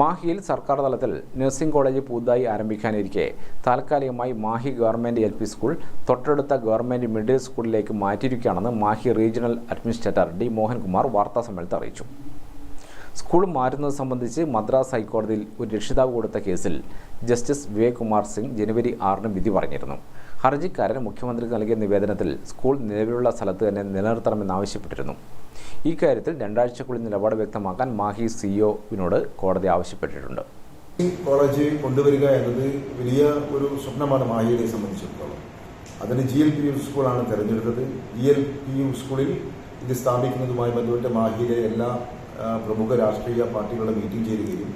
മാഹിയിൽ സർക്കാർ തലത്തിൽ nursing college പുതുതായി ആരംഭിക്കാനിരിക്കെ. താൽക്കാലികമായി Mahe government L P school തൊട്ടടുത്ത ഗവൺമെന്റ് മിഡിൽ സ്കൂളിലേക്ക് മാറ്റിയിരിക്കുകയാണെന്ന് Mahe regional administrator D Mohankumar വാർത്താ സമ്മേളനത്തിൽ അറിയിച്ചു. സ്കൂൾ മാറ്റുന്നത് സംബന്ധിച്ച് മദ്രാസ് ഹൈക്കോടതിയിൽ ഒരു രക്ഷിതാവ് കൊടുത്ത കേസിൽ ജസ്റ്റിസ് വിവേക് കുമാർ സിംഗ് ജനുവരി ആറിന് വിധി പറഞ്ഞിരുന്നു. ഹർജിക്കാരൻ മുഖ്യമന്ത്രിക്ക് നൽകിയ നിവേദനത്തിൽ സ്കൂൾ നിലവിലുള്ള സ്ഥലത്ത് തന്നെ നിലനിർത്തണമെന്നാവശ്യപ്പെട്ടിരുന്നു. ഈ കാര്യത്തിൽ രണ്ടാഴ്ചക്കുള്ളിൽ നിലപാട് വ്യക്തമാക്കാൻ മാഹി സിഇഒവിനോട് കോടതി ആവശ്യപ്പെട്ടിട്ടുണ്ട്. ഈ കോളേജ് കൊണ്ടുവരിക എന്നത് വലിയ ഒരു സ്വപ്നമാണ് മാഹിയെ സംബന്ധിച്ചിടത്തോളം. അതിന് ജി എൽ പി യു സ്കൂളാണ് തിരഞ്ഞെടുത്തത്. ജി എൽ പി യു സ്കൂളിൽ ഇത് സ്ഥാപിക്കുന്നതുമായി ബന്ധപ്പെട്ട് മാഹിയിലെ എല്ലാ പ്രമുഖ രാഷ്ട്രീയ പാർട്ടികളുടെ മീറ്റിംഗ് ചേരുകയും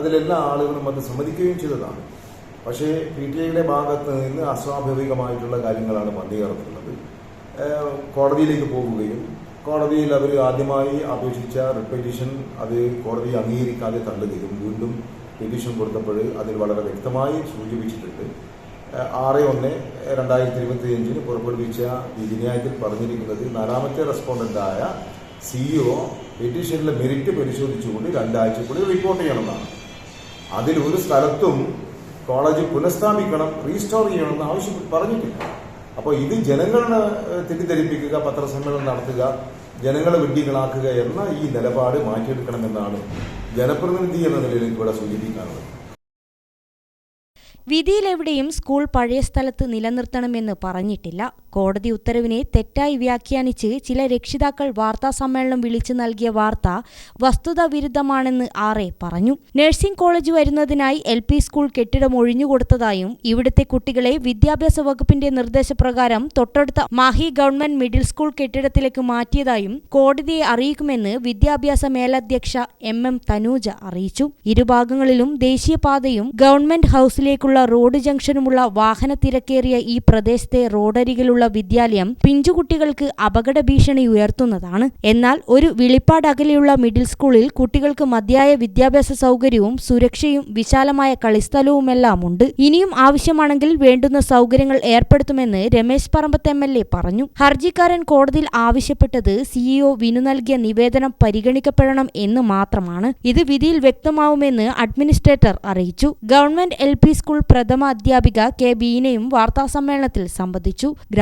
അതിലെല്ലാ ആളുകളും അത് സമ്മതിക്കുകയും ചെയ്തതാണ്. പക്ഷേ പി ടി ഐയുടെ ഭാഗത്ത് നിന്ന് അസ്വാഭാവികമായിട്ടുള്ള കാര്യങ്ങളാണ് വന്നുകയർത്തുന്നത് കോടതിയിലേക്ക് പോകുകയും കോടതിയിൽ അവർ ആദ്യമായി അപേക്ഷിച്ച റിപ്പറ്റീഷൻ അത് കോടതി അംഗീകരിക്കാതെ തള്ളുകയും വീണ്ടും പെറ്റീഷൻ കൊടുത്തപ്പോൾ അതിൽ വളരെ വ്യക്തമായി സൂചിപ്പിച്ചിട്ടുണ്ട്. ആറ് ഒന്ന് രണ്ടായിരത്തി ഇരുപത്തി അഞ്ചിന് പുറപ്പെടുവിച്ച വിധിന്യായത്തിൽ പറഞ്ഞിരിക്കുന്നത് നാലാമത്തെ റെസ്പോണ്ടന്റായ സിഇഒ പെറ്റീഷനിലെ മെറിറ്റ് പരിശോധിച്ചുകൊണ്ട് രണ്ടാഴ്ചക്കുള്ളിൽ റിപ്പോർട്ട് ചെയ്യണമെന്നാണ്. അതിൽ ഒരു സ്ഥലത്തും കോളേജ് പുനഃസ്ഥാപിക്കണം റീസ്റ്റോർ ചെയ്യണം എന്ന് ആവശ്യം പറഞ്ഞിട്ടില്ല. അപ്പോൾ ഇത് ജനങ്ങളെ തെറ്റിദ്ധരിപ്പിക്കുക പത്രസമ്മേളനം നടത്തുക ജനങ്ങളെ വിഡ്ഢികളാക്കുക എന്ന ഈ നിലപാട് മാറ്റിയെടുക്കണമെന്നാണ് ജനപ്രതിനിധി എന്ന നിലയിൽ ഇവിടെ സൂചിപ്പിക്കാനുള്ളത്. വിധിയിലെവിടെയും സ്കൂൾ പഴയ സ്ഥലത്ത് നിലനിർത്തണമെന്ന് പറഞ്ഞിട്ടില്ല. കോടതി ഉത്തരവിനെ തെറ്റായി വ്യാഖ്യാനിച്ച് ചില രക്ഷിതാക്കൾ വാർത്താസമ്മേളനം വിളിച്ചു നൽകിയ വാർത്ത വസ്തുതാ വിരുദ്ധമാണെന്ന് ആറെ പറഞ്ഞു. നഴ്സിംഗ് കോളേജ് വരുന്നതിനായി എൽ പി സ്കൂൾ കെട്ടിടം ഒഴിഞ്ഞുകൊടുത്തതായും ഇവിടുത്തെ കുട്ടികളെ വിദ്യാഭ്യാസ വകുപ്പിന്റെ നിർദ്ദേശപ്രകാരം തൊട്ടടുത്ത മാഹി ഗവൺമെന്റ് മിഡിൽ സ്കൂൾ കെട്ടിടത്തിലേക്ക് മാറ്റിയതായും കോടതിയെ അറിയിക്കുമെന്ന് വിദ്യാഭ്യാസ മേലധ്യക്ഷ എം എം തനൂജ അറിയിച്ചു. ഇരുഭാഗങ്ങളിലും ദേശീയപാതയും ഗവൺമെന്റ് ഹൌസിലേക്കുള്ള റോഡ് ജംഗ്ഷനുമുള്ള വാഹന തിരക്കേറിയ ഈ പ്രദേശത്തെ റോഡരികിലുള്ള വിദ്യാലയം പിഞ്ചുകുട്ടികൾക്ക് അപകട ഭീഷണി ഉയർത്തുന്നതാണ്. എന്നാൽ ഒരു വിളിപ്പാട് അകലെയുള്ള മിഡിൽ സ്കൂളിൽ കുട്ടികൾക്ക് മതിയായ വിദ്യാഭ്യാസ സൗകര്യവും സുരക്ഷയും വിശാലമായ കളിസ്ഥലവുമെല്ലാം ഉണ്ട് ഇനിയും ആവശ്യമാണെങ്കിൽ വേണ്ടുന്ന സൗകര്യങ്ങൾ ഏർപ്പെടുത്തുമെന്ന് Ramesh Parambath M L A പറഞ്ഞു. ഹർജിക്കാരൻ കോടതിയിൽ ആവശ്യപ്പെട്ടത് സിഇഒ വിനു നൽകിയ നിവേദനം പരിഗണിക്കപ്പെടണം എന്ന് മാത്രമാണ്. ഇത് വിധിയിൽ വ്യക്തമാവുമെന്ന് അഡ്മിനിസ്ട്രേറ്റർ അറിയിച്ചു. ഗവൺമെന്റ് എൽ സ്കൂൾ പ്രഥമ അധ്യാപിക കെ ബീനയും വാർത്താസമ്മേളനത്തിൽ സംബന്ധിച്ചു.